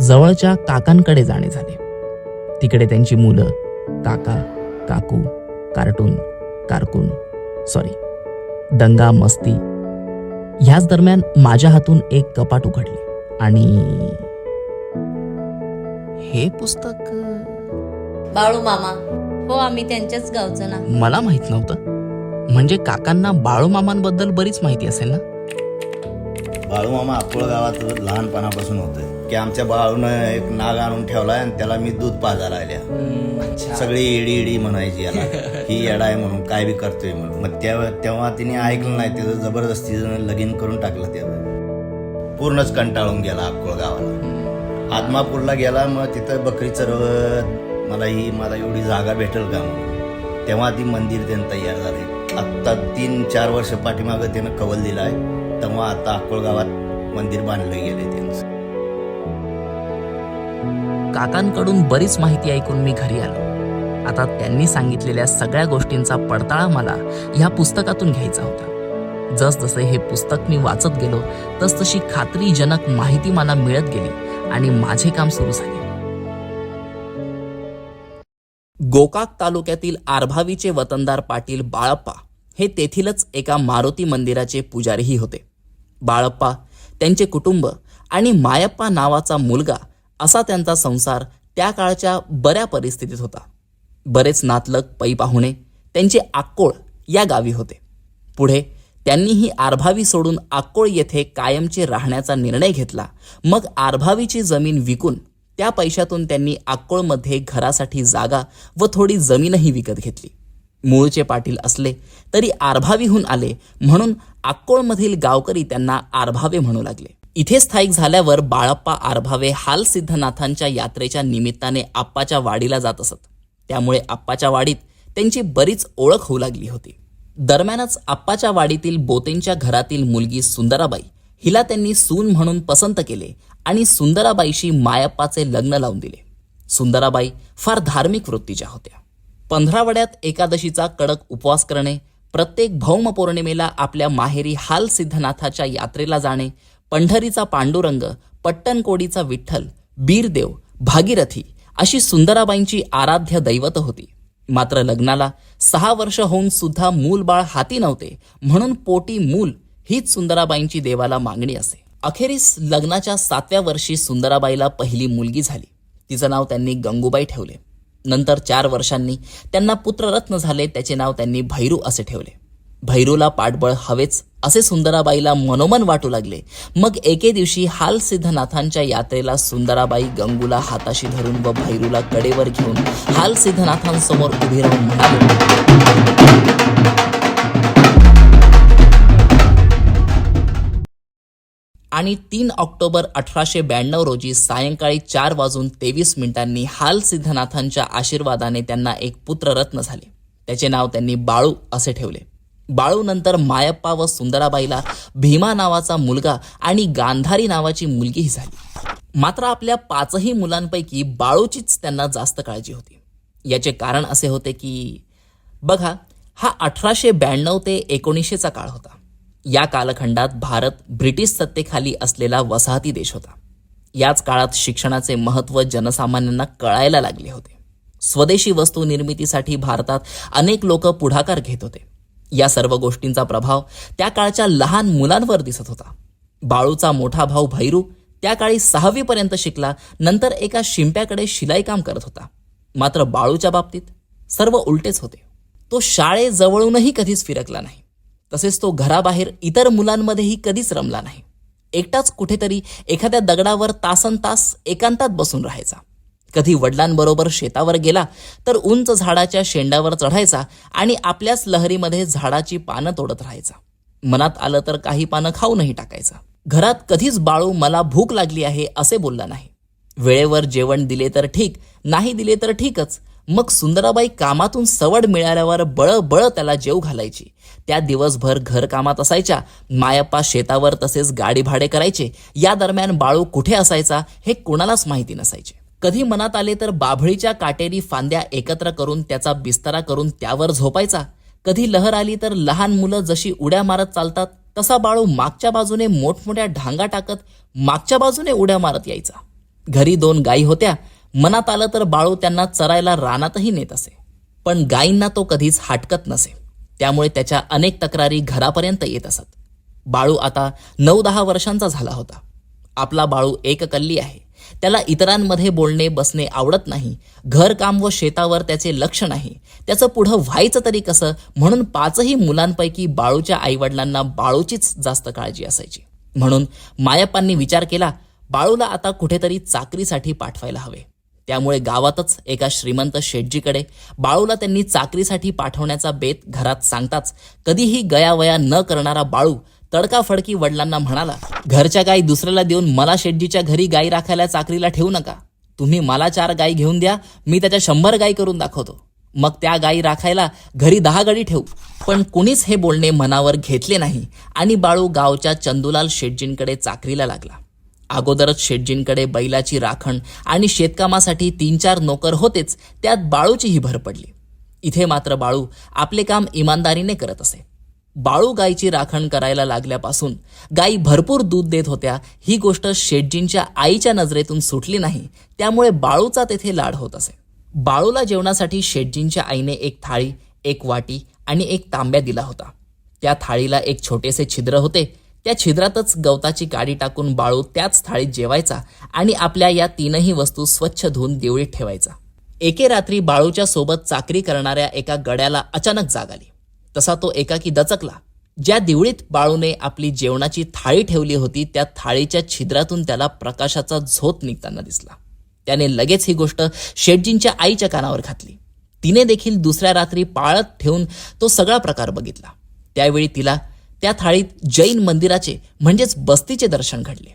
जवळच्या काकांकडे जाणे झाले. तिकडे त्यांची मुलं काका काकू कार्टून कारकून सॉरी दंगा मस्ती ह्याच दरम्यान माझ्या हातून एक कपाट उघडले आणि हे पुस्तक बाळू मामा हो आम्ही त्यांच्याच गावचं ना. मला माहीत नव्हतं. म्हणजे काकांना बाळूमामांबद्दल बरीच माहिती असेल ना? बाळूमामा अकोळ गावात लहानपणापासून होतं. की आमच्या बाळूनं एक नाग आणून ठेवलाय आणि त्याला मी दूध पाजा राहिल्या सगळी इडी इडी म्हणायची याला. ही येडा आहे म्हणून काय बी करतोय म्हणून. मग तेव्हा तेव्हा तिने ऐकलं नाही त्याचं जबरदस्तीनं लगीन करून टाकलं त्याचं. पूर्णच कंटाळून गेला अक्कोळ गावाला. आदमापूरला गेला मग तिथं बकरी चरवत मला ही मला एवढी जागा भेटेल का म्हणून. तेव्हा ती मंदिर त्यानं तयार झाले. आत्ता तीन चार वर्ष पाठीमागं त्यानं कवल दिलाय. तेव्हा आता अक्कोळ गावात मंदिर बांधलं गेले त्यांचं. काकांकडून बरीच माहिती ऐकून मी घरी आलो. आता त्यांनी सांगितलेल्या सगळ्या गोष्टींचा पडताळा मला ह्या पुस्तकातून घ्यायचा होता. जसजसे हे पुस्तक मी वाचत गेलो तसतशी खात्रीजनक माहिती मला मिळत गेली आणि माझे काम सुरू झाले. गोकाक तालुक्यातील आरभावीचे वतनदार पाटील बाळप्पा हे तेथीलच एका मारुती मंदिराचे पुजारीही होते. बाळप्पा त्यांचे कुटुंब आणि मायप्पा नावाचा मुलगा असा त्यांचा संसार त्या काळच्या बऱ्या परिस्थितीत होता. बरेच नातलग पै पाहुणे त्यांचे आक्कोळ या गावी होते. पुढे त्यांनीही आरभावी सोडून आक्कोळ येथे कायमचे राहण्याचा निर्णय घेतला. मग आरभावीची जमीन विकून त्या पैशातून त्यांनी आक्कोळमध्ये घरासाठी जागा व थोडी जमीनही विकत घेतली. मूळचे पाटील असले तरी आरभावीहून आले म्हणून आक्कोळमधील गावकरी त्यांना आरभावे म्हणू लागले. इथे स्थायिक झाल्यावर बाळप्पा आरभावे हाल सिद्धनाथांच्या यात्रेच्या निमित्ताने आप्पाच्या वाडीला जात असत. त्यामुळे आप्पाच्या वाडीत त्यांची बरीच ओळख होऊ लागली होती. दरम्यानच आप्पाच्या वाडीतील बोतेंच्या घरातील मुलगी सुंदराबाई हिला त्यांनी सून म्हणून पसंत केले आणि सुंदराबाईशी मायप्पाचे लग्न लावून दिले. सुंदराबाई फार धार्मिक वृत्तीच्या होत्या. पंधरावड्यात एकादशीचा कडक उपवास करणे प्रत्येक भौम पौर्णिमेला आपल्या माहेरी हाल सिद्धनाथाच्या यात्रेला जाणे पंढरीचा पांडुरंग पट्टणकोडीचा विठ्ठल बीरदेव भागीरथी अशी सुंदराबाईंची आराध्य दैवत होती. मात्र लग्नाला सहा वर्ष होऊन सुद्धा मूल बाळ हाती नव्हते म्हणून पोटी मूल हीच सुंदराबाईंची देवाला मागणी असे. अखेरीस लग्नाच्या सातव्या वर्षी सुंदराबाईला पहिली मुलगी झाली. तिचं नाव त्यांनी गंगूबाई ठेवले. नंतर चार वर्षांनी त्यांना पुत्ररत्न झाले त्याचे नाव त्यांनी भैरू असे ठेवले. भैरूला पाठबळ हवेच असे सुंदराबाईला मनोमन वाटू लागले. मग एके दिवशी हाल सिद्धनाथांच्या यात्रेला सुंदराबाई गंगूला हाताशी धरून व भैरूला कडेवर घेऊन हाल सिद्धनाथांसमोर उभी राहून म्हणाले. आणि तीन ऑक्टोबर अठराशे ब्याण्णव रोजी सायंकाळी चार वाजून तेवीस मिनिटांनी हाल सिद्धनाथांच्या आशीर्वादाने त्यांना एक पुत्ररत्न झाले. त्याचे नाव त्यांनी बाळू असे ठेवले. बाळूनंतर मायप्पा व सुंदराबाईला भीमा नावाचा मुलगा आणि गांधारी नावाची मुलगीही झाली. मात्र आपल्या पाचही मुलांपैकी बाळूचीच त्यांना जास्त काळजी होती. याचे कारण असे होते की बघा हा अठराशे ब्याण्णव ते एकोणीसशेचा काळ होता. या कालखंडात भारत ब्रिटिश सत्तेखाली असलेला वसाहती देश होता. याच काळात शिक्षणाचे महत्त्व जनसामान्यांना कळायला लागले होते. स्वदेशी वस्तू निर्मितीसाठी भारतात अनेक लोक पुढाकार घेत होते. या सर्व गोष्टींचा प्रभाव त्या काळच्या लहान मुलांवर दिसत होता. बाळूचा मोठा भाऊ भैरू त्या काळी सहावीपर्यंत शिकला नंतर एका शिंप्याकडे शिलाई काम करत होता. मात्र बाळूच्या बाबतीत सर्व उलटेच होते. तो शाळेजवळूनही कधीच फिरकला नाही. तसेच तो घराबाहेर इतर मुलांमध्येही कधीच रमला नाही. एकटाच कुठेतरी एखाद्या दगडावर तासन तास एकांतात बसून राहायचा. कधी वडिलांबरोबर शेतावर गेला तर उंच झाडाच्या शेंडावर चढायचा आणि आपल्याच लहरीमध्ये झाडाची पानं तोडत राहायचा. मनात आलं तर काही पानं खाऊनही टाकायचा. घरात कधीच बाळू मला भूक लागली आहे असे बोलला नाही. वेळेवर जेवण दिले तर ठीक नाही दिले तर ठीकच. मग सुंदराबाई कामातून सवड मिळाल्यावर बळबळ त्याला जेव घालायची. त्या दिवसभर घरकामात असायच्या मायप्पा शेतावर तसेच गाडी भाडे करायचे या दरम्यान बाळू कुठे असायचा हे कोणालाच माहिती नसायचे. कधी मनात आले तर बाभळीच्या काटेरी फांद्या एकत्र करून त्याचा बिस्तारा करून त्यावर झोपायचा. कधी लहर आली तर लहान मुलं जशी उड्या मारत चालतात तसा बाळू मागच्या बाजूने मोठमोठ्या ढांगा टाकत मागच्या बाजूने उड्या मारत यायचा. घरी दोन गायी होत्या. मनात आलं तर बाळू त्यांना चरायला रानातही नेत असे. पण गायींना तो कधीच हाटकत नसे. त्यामुळे त्याच्या अनेक तक्रारी घरापर्यंत येत असत. बाळू आता नऊ दहा वर्षांचा झाला होता. आपला बाळू एककल्ली आहे. त्याला इतरांमध्ये बोलणे बसणे आवडत नाही. घरकाम व शेतावर त्याचे लक्ष नाही. त्याचं पुढं व्हायचं तरी कसं? म्हणून पाचही मुलांपैकी बाळूच्या आईवडिलांना बाळूचीच जास्त काळजी असायची. म्हणून मायप्पांनी विचार केला बाळूला आता कुठेतरी चाकरीसाठी पाठवायला हवे. त्यामुळे गावातच एका श्रीमंत शेटजीकडे बाळूला त्यांनी चाकरीसाठी पाठवण्याचा बेत घरात सांगताच कधीही गयावया न करणारा बाळू तडकाफडकी वडिलांना म्हणाला घरच्या गाई दुसऱ्याला देऊन मला शेटजीच्या घरी गायी राखायला चाकरीला ठेवू नका. तुम्ही मला चार गाई घेऊन द्या मी त्याच्या शंभर गाई करून दाखवतो. मग त्या गायी राखायला घरी दहा गाडी ठेवू. पण कुणीच हे बोलणे मनावर घेतले नाही आणि बाळू गावच्या चंदुलाल शेटजींकडे चाकरीला लागला. अगोदरच शेटजींकडे बैलाची राखण आणि शेतकामासाठी तीन चार नोकर होतेच त्यात बाळूचीही भर पडली. इथे मात्र बाळू आपले काम इमानदारीने करत असे. बाळू गायीची राखण करायला लागल्यापासून गायी भरपूर दूध देत होत्या ही गोष्ट शेटजींच्या आईच्या नजरेतून सुटली नाही त्यामुळे बाळूचा तेथे लाड होत असे. बाळूला जेवणासाठी शेटजींच्या आईने एक थाळी एक वाटी आणि एक तांब्या दिला होता. त्या थाळीला एक छोटेसे छिद्र होते त्या छिद्रातच गवताची गाडी टाकून बाळू त्याच थाळीत जेवायचा आणि आपल्या या तीनही वस्तू स्वच्छ धुवून देवळीत ठेवायचा. एके रात्री बाळूच्या सोबत चाकरी करणाऱ्या एका गड्याला अचानक जाग आली. तसा तो एकाकी दचकला. ज्या दिवळीत बाळूने आपली जेवणाची थाळी ठेवली होती त्या थाळीच्या छिद्रातून त्याला प्रकाशाचा झोत निघताना दिसला. त्याने लगेच ही गोष्ट शेटजींच्या आईच्या कानावर घातली. तिने देखील दुसऱ्या रात्री पाळत ठेवून तो सगळा प्रकार बघितला. त्यावेळी तिला त्या थाळीत जैन मंदिराचे म्हणजेच बस्तीचे दर्शन घडले.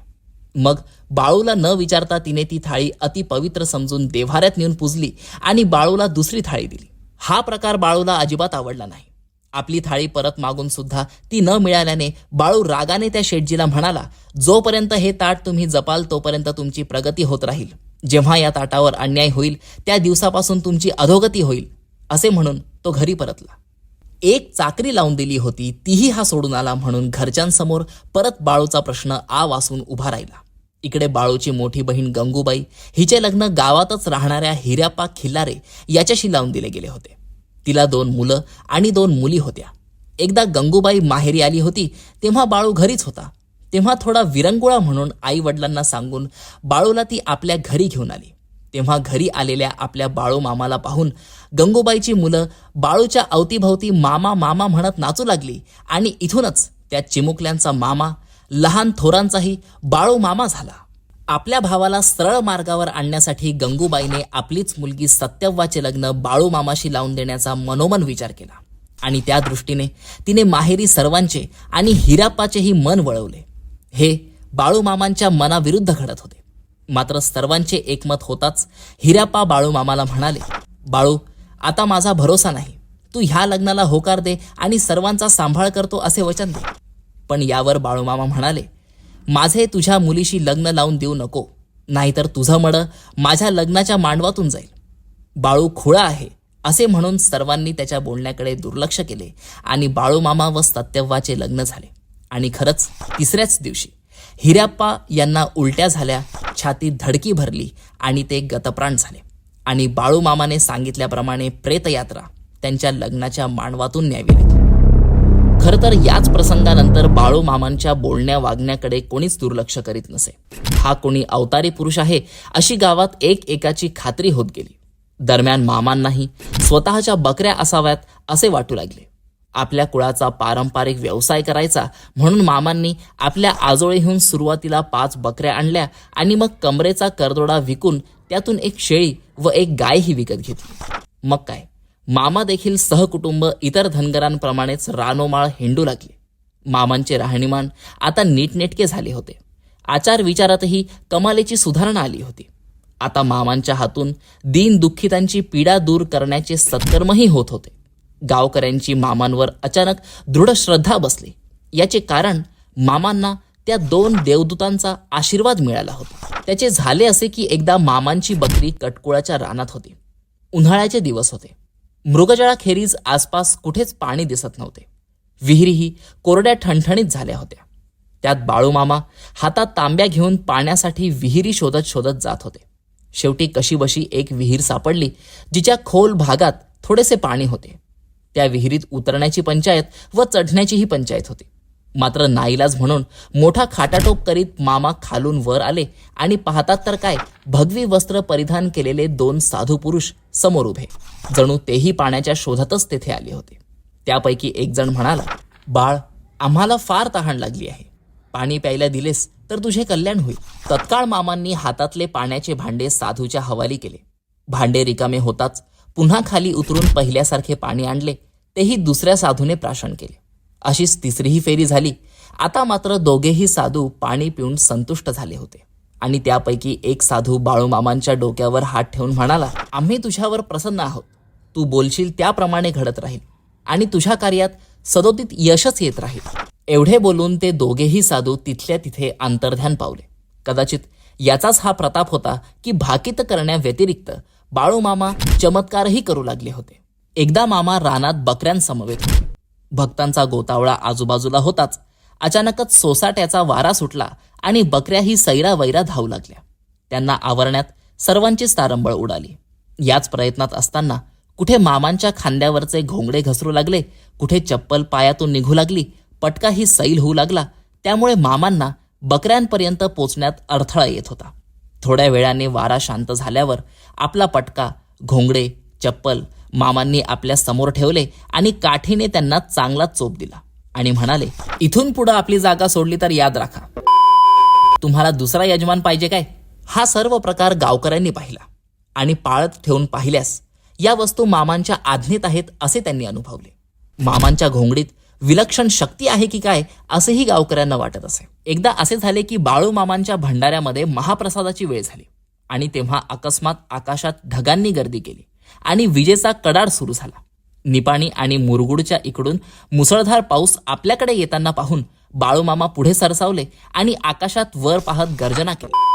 मग बाळूला न विचारता तिने ती थाळी अतिपवित्र समजून देव्हाऱ्यात नेऊन पुजली आणि बाळूला दुसरी थाळी दिली. हा प्रकार बाळूला अजिबात आवडला नाही. आपली थाळी परत मागून सुद्धा ती न मिळाल्याने बाळू रागाने त्या शेटजीला म्हणाला जोपर्यंत हे ताट तुम्ही जपाल तोपर्यंत तुमची प्रगती होत राहील. जेव्हा या ताटावर अन्याय होईल त्या दिवसापासून तुमची अधोगती होईल असे म्हणून तो घरी परतला. एक चाकरी लावून दिली होती तीही हा सोडून आला म्हणून घरच्यांसमोर परत बाळूचा प्रश्न आ वासून उभा राहिला. इकडे बाळूची मोठी बहीण गंगूबाई हिचे लग्न गावातच राहणाऱ्या हिऱ्यापा खिल्लारे याच्याशी लावून दिले गेले होते. तिला दोन मुलं आणि दोन मुली होत्या. एकदा गंगूबाई माहेरी आली होती तेव्हा बाळू घरीच होता. तेव्हा थोडा विरंगुळा म्हणून आई वडिलांना सांगून बाळूला ती आपल्या घरी घेऊन आली. तेव्हा घरी आलेल्या आपल्या बाळू मामाला पाहून गंगूबाईची मुलं बाळूच्या अवतीभवती मामा मामा म्हणत नाचू लागली आणि इथूनच त्या चिमुकल्यांचा मामा लहान थोरांचाही बाळू मामा झाला. आपल्या भावाला सरळ मार्गावर आणण्यासाठी गंगूबाईने आपलीच मुलगी सत्यव्वाचे लग्न बाळू मामाशी लावून देण्याचा मनोमन विचार केला. आणि त्या दृष्टीने तिने माहेरी सर्वांचे आणि हिराप्पाचेही मन वळवले. हे बाळू मामांच्या मनाविरुद्ध घडत होते. मात्र सर्वांचे एकमत होताच हिराप्पा बाळू मामाला म्हणाले बाळू आता माझा भरोसा नाही. तू ह्या लग्नाला होकार दे आणि सर्वांचा सांभाळ करतो असे वचन दे. पण यावर बाळूमामा म्हणाले माझे तुझ्या मुलीशी लग्न लावून देऊ नको. नाहीतर तुझं मड माझ्या लग्नाच्या मांडवातून जाईल. बाळू खुळा आहे असे म्हणून सर्वांनी त्याच्या बोलण्याकडे दुर्लक्ष केले आणि बाळूमामा व सत्यव्वाचे लग्न झाले. आणि खरंच तिसऱ्याच दिवशी हिऱ्याप्पा यांना उलट्या झाल्या छाती धडकी भरली आणि ते गतप्राण झाले. आणि बाळूमामाने सांगितल्याप्रमाणे प्रेतयात्रा त्यांच्या लग्नाच्या मांडवातून न्यावी लागली. खरं तर याच प्रसंगानंतर बाळू मामांच्या बोलण्या वागण्याकडे कोणीच दुर्लक्ष करीत नसे. हा कोणी अवतारी पुरुष आहे अशी गावात एक एकाची खात्री होत गेली. दरम्यान मामांनाही स्वतःच्या बकऱ्या असाव्यात असे वाटू लागले. आपल्या कुळाचा पारंपरिक व्यवसाय करायचा म्हणून मामांनी आपल्या आजोळीहून सुरुवातीला पाच बकऱ्या आणल्या आणि मग कमरेचा करदोडा विकून त्यातून एक शेळी व एक गायही विकत घेतली. मग काय? मामा देखील सहकुटुंब इतर धनगरांप्रमाणेच रानोमाळ हिंडू लागले. मामांचे राहणीमान आता नीटनेटके झाले होते. आचार विचारातही कमालीची सुधारणा आली होती. आता मामांच्या हातून दीन दुःखितांची पीडा दूर करण्याचे सत्कर्मही होत होते. गावकऱ्यांची मामांवर अचानक दृढ श्रद्धा बसली. याचे कारण मामांना त्या दोन देवदूतांचा आशीर्वाद मिळाला होता. त्याचे झाले असे की एकदा मामांची बकरी कटकुळाच्या रानात होती. उन्हाळ्याचे दिवस होते. मृगजळाखेरीज आसपास कुठेच पाणी दिसत नव्हते. विहिरीही कोरड्या ठणठणीत झाल्या होत्या. त्यात बाळूमामा हातात तांब्या घेऊन पाण्यासाठी विहिरी शोधत शोधत जात होते. शेवटी कशीबशी एक विहीर सापडली जिच्या खोल भागात थोडेसे पाणी होते. त्या विहिरीत उतरण्याची पंचायत व चढण्याचीही पंचायत होती. मात्र नाईलाज म्हणून मोठा खाटाटोप करीत मामा खालून वर आले आणि पाहतात तर काय भगवी वस्त्र परिधान केलेले दोन साधू पुरुष समोर उभे. जणू तेही पाण्याच्या शोधातच तेथे आले होते. त्यापैकी एक जण म्हणाला बाळ आम्हाला फार तहान लागली आहे. पाणी प्यायला दिलेस तर तुझे कल्याण होईल. तत्काळ मामांनी हातातले पाण्याचे भांडे साधूच्या हवाली केले. भांडे रिकामे होताच पुन्हा खाली उतरून पहिल्यासारखे पाणी आणले. तेही दुसऱ्या साधूने प्राशन केले. अशीच तिसरीही फेरी झाली. आता मात्र दोघेही साधू पाणी पिऊन संतुष्ट झाले होते. आणि त्यापैकी एक साधू बाळूमामांच्या डोक्यावर हात ठेवून म्हणाला आम्ही तुझ्यावर प्रसन्न आहोत. तू बोलशील त्याप्रमाणे घडत राहील आणि तुझ्या कार्यात सदोदित यशच येत राहील. एवढे बोलून ते दोघेही साधू तिथल्या तिथे अंतर्ध्यान पावले. कदाचित याचाच हा प्रताप होता की भाकीत करण्याव्यतिरिक्त बाळूमामा चमत्कारही करू लागले होते. एकदा मामा रानात बकऱ्यांसमवेत. भक्तांचा गोतावळा आजूबाजूला होताच अचानकच सोसाट्याचा वारा सुटला आणि बकऱ्याही सैरा वैरा धावू लागल्या. त्यांना आवरण्यात सर्वांचीच तारंबळ उडाली. याच प्रयत्नात असताना कुठे मामांच्या खांद्यावरचे घोंगडे घसरू लागले कुठे चप्पल पायातून निघू लागली पटका ही सैल होऊ लागला त्यामुळे मामांना बकऱ्यांपर्यंत पोचण्यात अडथळा येत होता. थोड्या वेळाने वारा शांत झाल्यावर आपला पटका घोंगडे चप्पल मामांनी आपल्यासमोर ठेवले आणि काठीने त्यांना चांगला चोप दिला. आणि म्हणाले इथून पुढं आपली जागा सोडली तर याद राखा. तुम्हाला दुसरा यजमान पाहिजे काय? हा सर्व प्रकार गावकऱ्यांनी पाहिला आणि पाळत ठेवून पाहिल्यास या वस्तू मामांच्या आज्ञेत आहेत असे त्यांनी अनुभवले. मामांच्या घोंगडीत विलक्षण शक्ती आहे की काय असेही गावकऱ्यांना वाटत असे. एकदा असे झाले की बाळू मामांच्या भंडाऱ्यामध्ये महाप्रसादाची वेळ झाली आणि तेव्हा अकस्मात आकाशात ढगांनी गर्दी केली आणि विजेचा कडाड सुरू झाला. निपाणी आणि मुरगुडच्या इकडून मुसळधार पाऊस आपल्याकडे येताना पाहून बाळूमामा पुढे सरसावले आणि आकाशात वर पाहत गर्जना केली.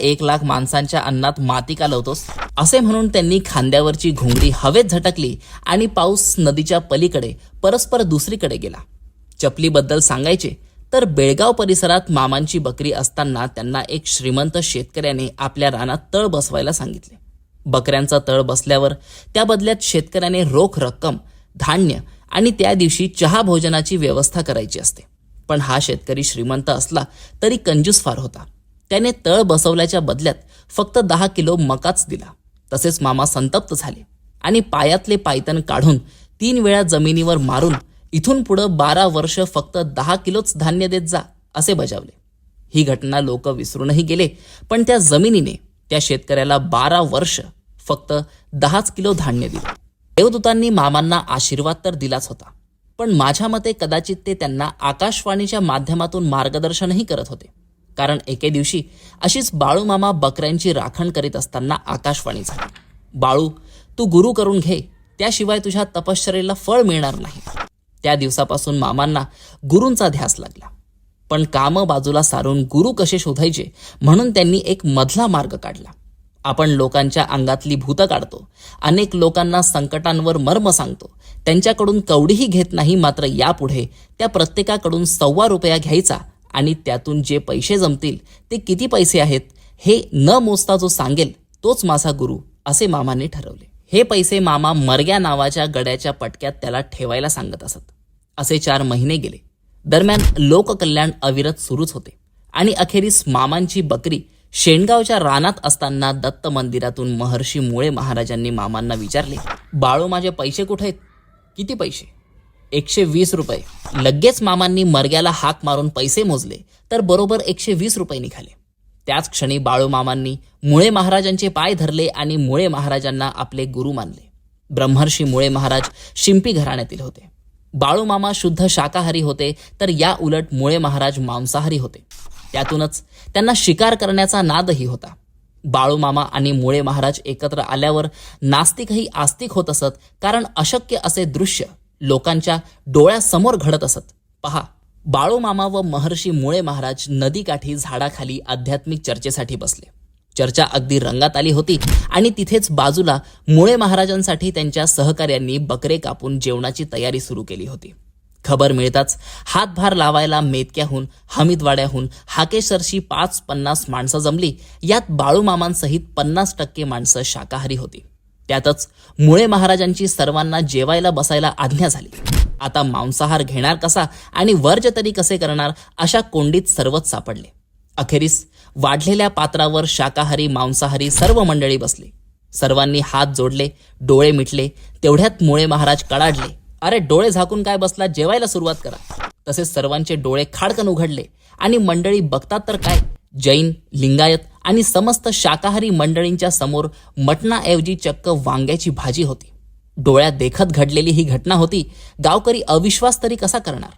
एक लाख माणसांच्या अन्नात माती कालवतोस असे म्हणून त्यांनी खांद्यावरची घोंगडी हवेत झटकली आणि पाऊस नदीच्या पलीकडे परस्पर दुसरीकडे गेला. चपलीबद्दल सांगायचे तर बेळगाव परिसरात मामांची बकरी असताना त्यांना एक श्रीमंत शेतकऱ्याने आपल्या रानात तळ बसवायला सांगितले. बकऱ्यांचा तळ बसल्यावर त्या बदल्यात शेतकऱ्याने रोख रक्कम धान्य आणि त्या दिवशी चहा भोजनाची व्यवस्था करायची असते. पण हा शेतकरी श्रीमंत असला तरी कंजूस फार होता. त्याने तळ बसवल्याच्या बदल्यात फक्त दहा किलो मकाच दिला. तसेच मामा संतप्त झाले आणि पायातले पायतन काढून तीन वेळा जमिनीवर मारून इथून पुढं बारा वर्ष फक्त दहा किलोच धान्य देत जा असे बजावले. ही घटना लोक विसरूनही गेले पण त्या जमिनीने त्या शेतकऱ्याला बारा वर्ष फक्त दहाच किलो धान्य दिलं. देवदूतांनी मामांना आशीर्वाद तर दिलाच होता पण माझ्या मते कदाचित ते त्यांना आकाशवाणीच्या माध्यमातून मार्गदर्शनही करत होते. कारण एके दिवशी अशीच बाळूमामा बकऱ्यांची राखण करीत असताना आकाशवाणी झाली. बाळू तू गुरु करून घे त्याशिवाय तुझ्या तपश्चरेला फळ मिळणार नाही. त्या दिवसापासून मामांना गुरूंचा ध्यास लागला. पण कामं बाजूला सारून गुरु कसे शोधायचे? म्हणून त्यांनी एक मधला मार्ग काढला. आपण लोकांच्या अंगातली भूतं काढतो. अनेक लोकांना संकटांवर मर्म सांगतो. त्यांच्याकडून कवडीही घेत नाही मात्र यापुढे त्या प्रत्येकाकडून सव्वा रुपया घ्यायचा आणि त्यातून जे पैसे जमतील ते किती पैसे आहेत हे न मोजता जो सांगेल तोच माझा गुरु असे मामाने ठरवले. हे पैसे मामा मरग्या नावाच्या गड्याच्या पटक्यात त्याला ठेवायला सांगत असत. असे चार महिने गेले. दरम्यान लोककल्याण अविरत सुरूच होते. आणि अखेरीस मामांची बकरी शेणगावच्या रानात असताना दत्त मंदिरातून महर्षी मुळे महाराजांनी मामांना विचारले बाळू माझे पैसे कुठे आहेत? किती पैसे? एकशे वीस रुपये. लगेच मामांनी मरग्याला हाक मारून पैसे मोजले तर बरोबर एकशे वीस रुपये निघाले. त्याच क्षणी बाळू मामांनी मुळे महाराजांचे पाय धरले आणि मुळे महाराजांना आपले गुरु मानले. ब्रह्मर्षी मुळे महाराज शिंपी घराण्यातील होते. बाळूमामा शुद्ध शाकाहारी होते तर या उलट मुळे महाराज मांसाहारी होते. त्यातूनच त्यांना शिकार करण्याचा नादही होता. बाळूमामा आणि मुळे महाराज एकत्र आल्यावर नास्तिकही आस्तिक होत असत कारण अशक्य असे दृश्य लोकांच्या डोळ्यासमोर घडत असत. पहा बाळूमामा व महर्षी मुळे महाराज नदीकाठी झाडाखाली आध्यात्मिक चर्चेसाठी बसले. चर्चा अगदी रंगात आली होती. आणि तिथेच बाजूला मुळे महाराजांसाठी त्यांच्या सहकाऱ्यांनी बकरे कापून जेवणाची तयारी सुरू केली होती. खबर मिळताच हातभार लावायला मेतक्याहून हमीदवाड्याहून हाकेसरशी पाच पन्नास माणसं जमली. यात बाळूमामांसहित पन्नास टक्के माणसं शाकाहारी होती. त्यातच मुळे महाराजांची सर्वांना जेवायला बसायला आज्ञा झाली. आता मांसाहार घेणार कसा आणि वर्ज तरी कसे करणार अशा कोंडीत सर्वच सापडले. अखेरीस वाढलेल्या पात्रावर शाकाहारी मांसाहारी सर्व मंडळी बसली. सर्वांनी हात जोडले डोळे मिटले तेवढ्यात मुळे महाराज कडाडले. अरे डोळे झाकून काय बसला? जेवायला सुरुवात करा. तसेच सर्वांचे डोळे खाडकन उघडले. आणि मंडळी बघतात तर काय? जैन लिंगायत आणि समस्त शाकाहारी मंडळींच्या समोर मटणाऐवजी चक्क वांग्याची भाजी होती. डोळ्यात देखत घडलेली ही घटना होती. गावकरी अविश्वास तरी कसा करणार?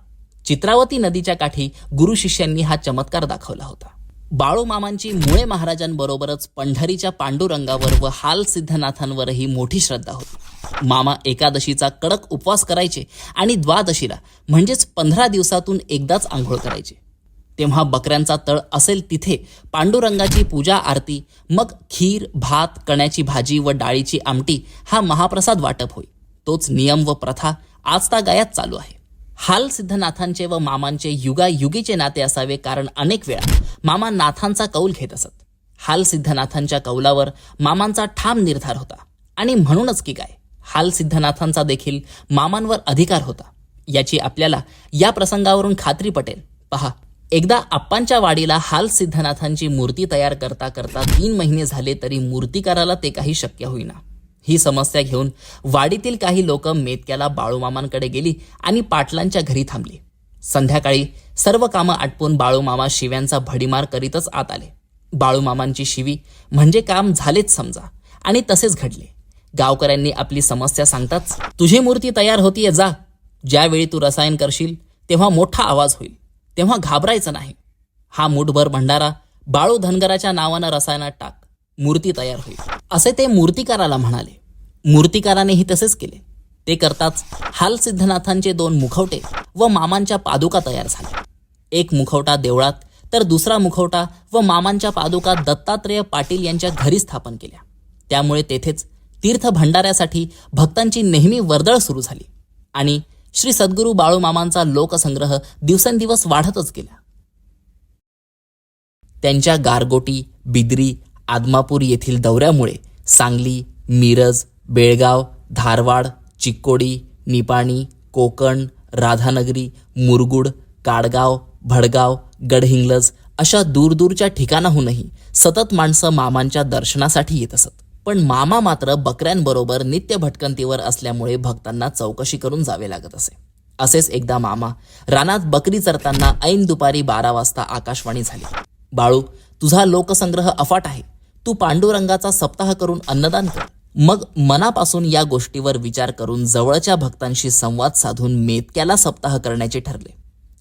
चित्रावती नदीच्या काठी गुरु शिष्यांनी हा चमत्कार दाखवला होता. बाळूमामांची मुळे महाराजांबरोबरच पंढरीच्या पांडुरंगावर व हाल सिद्धनाथांवरही मोठी श्रद्धा होती. मामा एकादशीचा कडक उपवास करायचे आणि द्वादशीला म्हणजेच पंधरा दिवसातून एकदाच आंघोळ करायचे. तेव्हा बकऱ्यांचा तळ असेल तिथे पांडुरंगाची पूजा आरती मग खीर भात कण्याची भाजी व डाळीची आमटी हा महाप्रसाद वाटप होई तोच नियम व प्रथा आजतागायात चालू आहे. हाल सिद्धनाथांचे व मामांचे युगायुगीचे नाते असावे कारण अनेक वेळा मामा नाथांचा कौल घेत असत. हाल सिद्धनाथांच्या कौलावर मामांचा ठाम निर्धार होता. आणि म्हणूनच की काय हाल सिद्धनाथांचा देखील मामांवर अधिकार होता. याची आपल्याला या प्रसंगावरून खात्री पटेल. पहा एकदा आप्पांच्या वाडीला हाल सिद्धनाथांची मूर्ती तयार करता करता तीन महिने झाले तरी मूर्तिकाराला ते काही शक्य होईना. ही समस्या घेऊन वाडीतील काही लोक मेतक्याला बाळूमामांकडे गेली आणि पाटलांच्या घरी थांबली. संध्याकाळी सर्व कामं आटपून बाळूमामा शिव्यांचा भडीमार करीतच आत आले. बाळूमामांची शिवी म्हणजे काम झालेच समजा आणि तसेच घडले. गावकऱ्यांनी आपली समस्या सांगताच तुझी मूर्ती तयार होतीये जा. ज्यावेळी तू रसायन करशील तेव्हा मोठा आवाज होईल. तेव्हा घाबरायचं नाही. हा मुठभर भंडारा बाळू धनगराच्या नावानं रसायनात टाक. मूर्ती तयार होईल. असे ते मूर्तिकाराला म्हणाले. मूर्तिकारानेही तसेच केले. ते करताच हाल सिद्धनाथांचे दोन मुखवटे व मामांच्या पादुका तयार झाल्या. एक मुखवटा देवळात तर दुसरा मुखवटा व मामांच्या पादुका दत्तात्रेय पाटील यांच्या घरी स्थापन केल्या. त्यामुळे तेथेच तीर्थ भंडाऱ्यासाठी भक्तांची नेहमी वर्दळ सुरू झाली आणि श्री सद्गुरू बाळूमामांचा लोकसंग्रह दिवसेंदिवस वाढतच गेला. त्यांच्या गारगोटी बिद्री आदमापूर येथील दौऱ्यामुळे सांगली मिरज बेळगाव धारवाड चिक्कोडी निपाणी कोकण राधानगरी मुरगुड काडगाव भडगाव गडहिंग्लज अशा दूरदूरच्या ठिकाणाहूनही सतत माणसं मामांच्या दर्शनासाठी येत असत. पण मामा मात्र बकऱ्यांबरोबर नित्य भटकंतीवर असल्यामुळे भक्तांना चौकशी करून जावे लागत असे. असेच एकदा मामा रानात बकरी चरताना ऐन दुपारी बारा वाजता आकाशवाणी झाली. बाळू तुझा लोकसंग्रह अफाट आहे. तू पांडुरंगाचा सप्ताह करून अन्नदान कर. मग मनापासून या गोष्टीवर विचार करून जवळच्या भक्तांशी संवाद साधून मेतक्याला सप्ताह करण्याचे ठरले.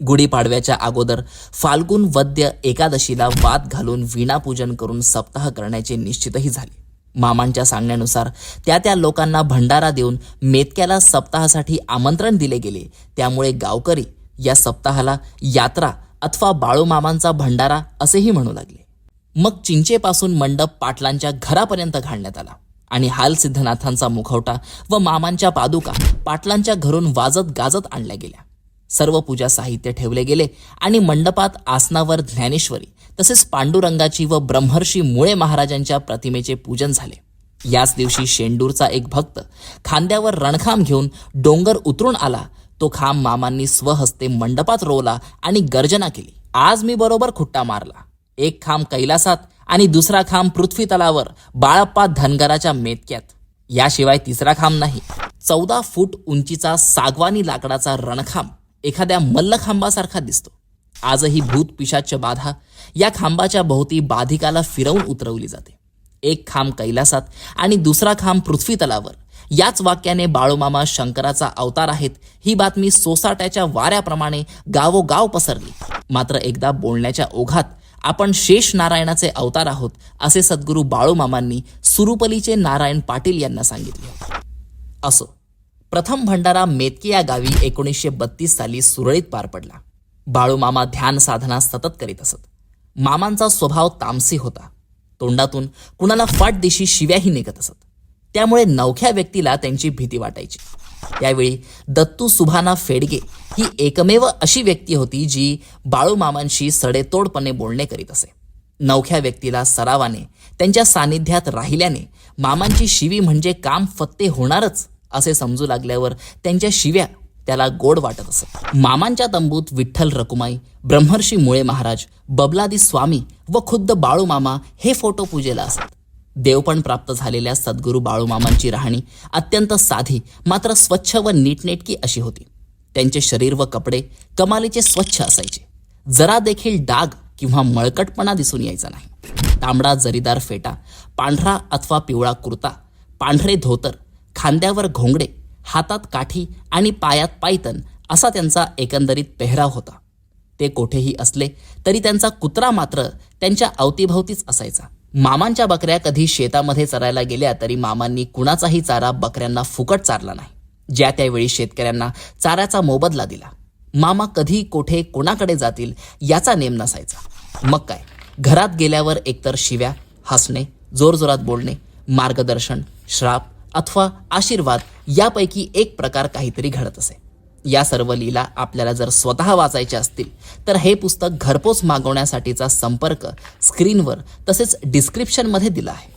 गुढीपाडव्याच्या अगोदर फाल्गुन वद्य एकादशीला वाद घालून वीणापूजन करून सप्ताह करण्याचे निश्चितही झाले. मामांच्या सांगण्यानुसार त्या त्या लोकांना भंडारा देऊन मेतक्याला सप्ताहासाठी आमंत्रण दिले गेले. त्यामुळे गावकरी या सप्ताहाला यात्रा अथवा बाळूमामांचा भंडारा असेही म्हणू लागले. मग चिंचेपासून मंडप पाटलांच्या घरापर्यंत घालण्यात आला. आणि हाल सिद्धनाथांचा मुखवटा व मामांच्या पादुका पाटलांच्या घरून वाजत गाजत आणल्या गेल्या. सर्व पूजा साहित्य ठेवले गेले आणि मंडपात आसनावर ज्ञानेश्वरी तसेच पांडुरंगाची व ब्रह्मर्षी मुळे महाराजांच्या प्रतिमेचे पूजन झाले. याच दिवशी शेंडूरचा एक भक्त खांद्यावर रणखाम घेऊन डोंगर उतरून आला. तो खांब मामांनी स्वहस्ते मंडपात रोवला आणि गर्जना केली. आज मी बरोबर खुट्टा मारला. एक खांब कैलासात आणि दुसरा खांब पृथ्वी तलावर बाळप्पा धनगराच्या मेतक्यात. याशिवाय तिसरा खांब नाही. चौदा फूट उंचीचा सागवानी लाकडाचा रणखांब एखाद्या मल्लखांबासारखा दिसतो. आजही भूत पिशाच बाधा या खांबाच्या भोवती बाधिकाला फिरवून उतरवली जाते. एक खांब कैलासात आणि दुसरा खांब पृथ्वी तलावर. याच वाक्याने बाळूमामा शंकराचा अवतार आहेत ही बातमी सोसाट्याच्या वाऱ्याप्रमाणे गावोगाव पसरली. मात्र एकदा बोलण्याच्या ओघात आपण शेष नारायणाचे अवतार आहोत असे सद्गुरू बाळूमामांनी सुरुपलीचे नारायण पाटील यांना सांगितले असो प्रथम भंडारा मेतके या गावी एकोणीसशे बत्तीस साली सुरळीत पार पडला. बाळूमामा ध्यान साधना सतत करीत असत. मामांचा स्वभाव तामसी होता. तोंडातून कुणाला फाट दिशी शिव्याही निघत असत. त्यामुळे नवख्या व्यक्तीला त्यांची भीती वाटायची. त्यावेळी दत्तू सुभाना फेडगे ही एकमेव अशी व्यक्ती होती जी बाळूमामांशी सडेतोडपणे बोलणे करीत असे. नवख्या व्यक्तीला सरावाने त्यांच्या सानिध्यात राहिल्याने मामांची शिवी म्हणजे काम फत्ते होणारच असे समजू लागल्यावर त्यांच्या शिव्या त्याला गोड वाटत असत. मामांच्या तंबूत विठ्ठल रकुमाई ब्रह्मर्षी मुळे महाराज बबलादी स्वामी व खुद्द बाळूमामा हे फोटो पूजेला असत. देवपण प्राप्त झालेल्या सद्गुरू बाळूमामांची राहणी अत्यंत साधी मात्र स्वच्छ व नीटनेटकी अशी होती. त्यांचे शरीर व कपडे कमालीचे स्वच्छ असायचे. जरा देखील डाग किंवा मळकटपणा दिसून यायचा नाही. तांबडा जरीदार फेटा पांढरा अथवा पिवळा कुर्ता पांढरे धोतर खांद्यावर घोंगडे हातात काठी आणि पायात पायतन असा त्यांचा एकंदरीत पेहराव होता. ते कोठेही असले तरी त्यांचा कुत्रा मात्र त्यांच्या अवतीभवतीच असायचा. मामांच्या बकऱ्या कधी शेतामध्ये चरायला गेल्या तरी मामांनी कुणाचाही चारा बकऱ्यांना फुकट चारला नाही ज्या त्यावेळी शेतकऱ्यांना चाऱ्याचा मोबदला दिला. मामा कधी कोठे कोणाकडे जातील याचा नेम नसायचा. मग काय? घरात गेल्यावर एकतर शिव्या हसणे जोरजोरात बोलणे मार्गदर्शन श्राप अथवा आशीर्वाद यापैकी एक प्रकार काहीतरी घडत असे. या सर्व लीला आपल्याला जर स्वतः वाचायच्या असतील तर हे पुस्तक घरपोच मागवण्यासाठीचा संपर्क स्क्रीनवर तसेच डिस्क्रिप्शनमध्ये दिला आहे.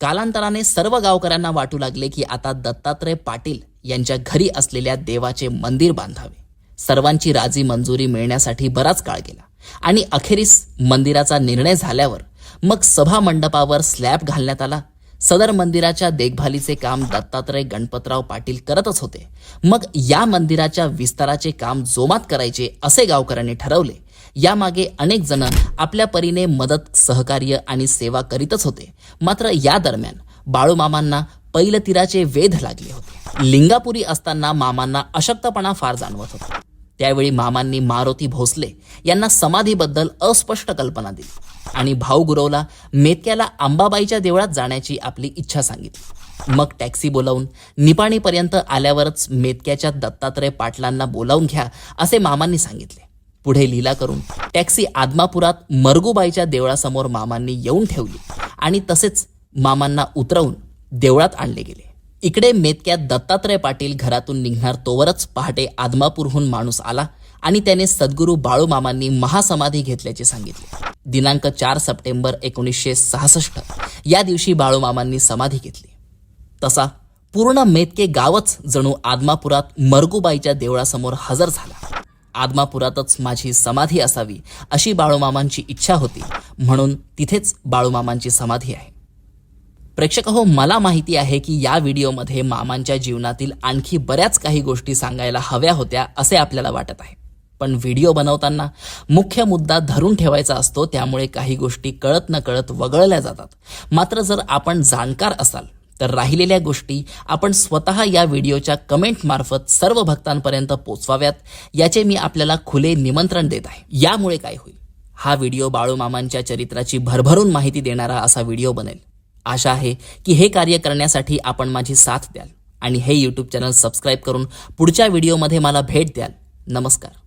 कालांतराने सर्व गावकऱ्यांना वाटू लागले की आता दत्तात्रय पाटील यांच्या घरी असलेल्या देवाचे मंदिर बांधावे. सर्वांची राजी मंजुरी मिळण्यासाठी बराच काळ गेला आणि अखेरीस मंदिराचा निर्णय झाल्यावर मग सभा मंडपावर स्लॅब घालण्यात आला. सदर मंदिराच्या देखभालीचे काम दत्तात्रय गणपतराव पाटील करतच होते. मग या मंदिराच्या विस्ताराचे काम जोमात करायचे असे गावकऱ्यांनी ठरवले. यामागे अनेक जण आपल्या परीने मदत सहकार्य आणि सेवा करीतच होते. मात्र या दरम्यान बाळूमामांना पैलतीराचे वेध लागले होते. लिंगापुरी असताना मामांना अशक्तपणा फार जाणवत होता. त्यावेळी मामांनी मारुती भोसले यांना समाधीबद्दल अस्पष्ट कल्पना दिली. आणि भाऊ गुरवला मेतक्याला अंबाबाईच्या देवळात जाण्याची आपली इच्छा सांगितली. मग टॅक्सी बोलावून निपाणीपर्यंत आल्यावरच मेतक्याच्या दत्तात्रय पाटलांना बोलावून घ्या असे मामांनी सांगितले. पुढे लीला करून टॅक्सी आदमापुरात मरगुबाईच्या देवळासमोर मामांनी येऊन ठेवली आणि तसेच मामांना उतरवून देवळात आणले गेले. इकडे मेतक्यात दत्तात्रय पाटील घरातून निघणार तोवरच पहाटे आदमापूरहून माणूस आला आणि त्याने सद्गुरू बाळूमामांनी महासमाधी घेतल्याचे सांगितले. दिनांक चार सप्टेंबर एकोणीसशे सहासष्ट या दिवशी बाळूमामांनी समाधी घेतली. तसा पूर्ण मेतके गावच जणू आदमापुरात मरगुबाईच्या देवळासमोर हजर झाला. आदमापुरातच माझी समाधी असावी अशी बाळूमामांची इच्छा होती म्हणून तिथेच बाळूमामांची समाधी आहे. प्रेक्षक हो मला माहिती आहे की या व्हिडिओमध्ये मामांच्या जीवनातील आणखी बऱ्याच काही गोष्टी सांगायला हव्या होत्या असे आपल्याला वाटत आहे. पण व्हिडिओ बनवताना मुख्य मुद्दा धरून ठेवायचा असतो त्यामुळे काही गोष्टी कळत न कळत वगळल्या जातात. मात्र जर आपण जाणकार असाल तर राहिलेल्या गोष्टी आपण स्वतः या व्हिडिओच्या कमेंटमार्फत सर्व भक्तांपर्यंत पोचवाव्यात याचे मी आपल्याला खुले निमंत्रण देत आहे. यामुळे काय होईल? हा व्हिडिओ बाळूमामांच्या चरित्राची भरभरून माहिती देणारा असा व्हिडिओ बनेल. आशा आहे की हे कार्य करण्यासाठी आपण माझी साथ द्याल. आणि हे यूट्यूब चॅनल सबस्क्राईब करून पुढच्या व्हिडिओमध्ये मला भेट द्याल. नमस्कार.